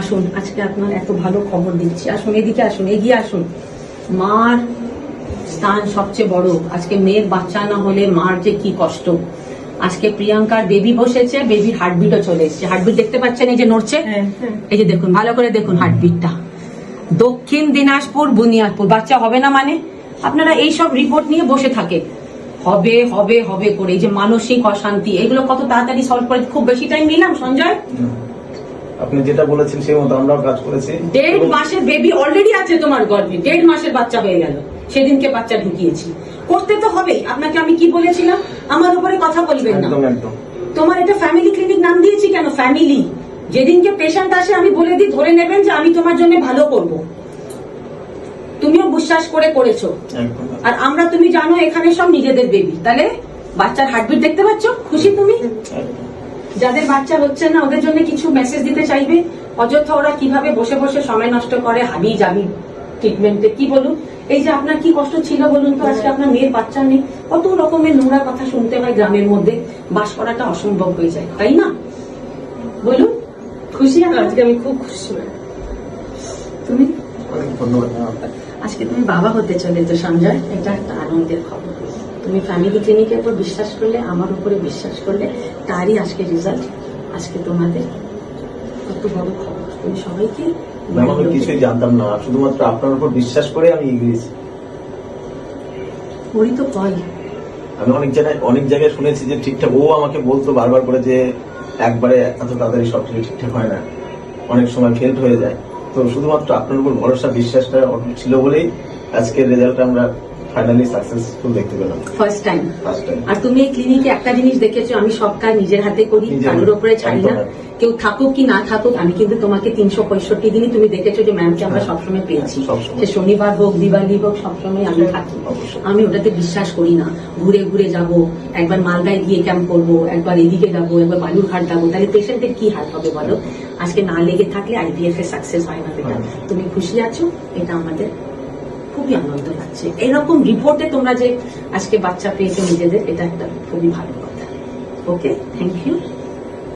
আসুন আজকে আপনার এত ভালো খবর দিচ্ছি। আসুন এদিকে আসুন এগিয়ে আসুন। মার স্থান সবচেয়ে বড়। আজকে মেয়ের বাচ্চা না হলে মার যে কি কষ্ট। আজকে প্রিয়াঙ্কার বেবি বসেছে বেবির হার্টবিটও চলে এসেছে। হার্টবিট দেখতে পাচ্ছেন? এই যে নড়ছে? এই যে দেখুন ভালো করে দেখুন হার্টবিটটা দক্ষিণ দিনাজপুর বুনিয়াদপুর। বাচ্চা হবে না মানে? আপনারা এই সব রিপোর্ট নিয়ে বসে থাকে। হবে হবে হবে করে। এই যে মানসিক অশান্তি এগুলো কত তাড়াতাড়ি সলভ করে? খুব বেশি টাইম নিলাম সঞ্জয়? আপনি যেটা বলেছেন সেই মতো আমরাও কাজ করেছি। দেড় মাসের বেবি অলরেডি আছে তোমার গর্ভে। দেড় মাসের বাচ্চা হয়ে গেল। সেদিনকে বাচ্চা ঢুকিয়েছি। করতে তো হবেই। আপনাকে আমি কি বলেছিলাম? আমার উপরে কথা বলবেন না। তোমার এটা ফ্যামিলি ক্লিনিক নাম দিয়েছি কেন? ফ্যামিলি যেদিনকে পেশেন্ট আসে আমি বলে দিই ধরে নেবেন যে আমি তোমার জন্য ভালো করব। তুমিও বিশ্বাস করে করেছ। আর আমরা তুমি জানো এখানে সব নিজেদের বেবি তাহলে বাচ্চার হার্টবিট দেখতে পাচ্ছ? খুশি তুমি। যাদের বাচ্চা হচ্ছে না ওদের জন্য কিছু মেসেজ দিতে চাইবে? অযথা ওরা কীভাবে বসে বসে সময় নষ্ট করে হাবি যাবি ট্রিটমেন্টে কি বলুন? এই যে আপনার কি কষ্ট ছিল বলুন তো আজকে আপনার মেয়ের বাচ্চা নেই। কত রকমের নোংরা কথা শুনতে হয় গ্রামের মধ্যে। বাস করাটা অসম্ভব হয়ে যায় তাই না? বলুন খুশি? আজকে আমি খুব খুশি। তুমি? ধন্যবাদ। আজকে তুমি বাবা হতে চলেছো সঞ্জয়। এটা একটা আনন্দের খবর। তুমি ফ্যামিলি ক্লিনিকের উপর বিশ্বাস করলে আমার উপরে বিশ্বাস করলে তারই আজকে রেজাল্ট আজকে তোমাদের। কত বড় খবর। তুমি সবাইকে আমি কিছুই জানতাম না। শুধুমাত্র আপনার উপর বিশ্বাস করে আমি এগিয়েছি ওরই তো কল আমি অনেক জায়গায় অনেক জায়গায় শুনেছি যে ঠিকঠাক ও আমাকে বলতো বারবার করে যে একবারে এত তাড়াতাড়ি সব কিছু ঠিকঠাক হয় না। অনেক সময় ফেল্ড হয়ে যায়। তো শুধুমাত্র আপনার উপর ভরসা বিশ্বাসটা ছিল বলেই আজকের রেজাল্ট আমরা ফাইনালি সাকসেসফুল দেখতে পেলাম। ফার্স্ট টাইম ফার্স্ট টাইম আর তুমি এই ক্লিনিকে একটা জিনিস দেখেছ আমি সব কাজ নিজের হাতে করি কারোর উপরে ছাড়ি না। কেউ থাকুক কি না থাকুক আমি কিন্তু তোমাকে তিনশো পঁয়ষট্টি দিনই তুমি দেখেছ যে ম্যামকে আমরা হ্যাঁ, সবসময় পেয়েছি। সে শনিবার হোক দিওয়ালি হোক সবসময় আমি থাকি। আমি ওটাতে বিশ্বাস করি না। ঘুরে ঘুরে যাব একবার মালদায় গিয়ে ক্যাম্প করব একবার এদিকে যাব একবার বালুরঘাট যাব। তাহলে পেশেন্টের কি হাল হবে বলো? আজকে না লেগে থাকলে আইডিএফ এর সাকসেস হয় না বেটা। তুমি খুশি আছো? এটা আমাদের খুবই আনন্দ লাগছে। এরকম রিপোর্টে তোমরা যে আজকে বাচ্চা পেয়েছ নিজেদের, এটা একটা খুবই ভালো কথা। Okay thank you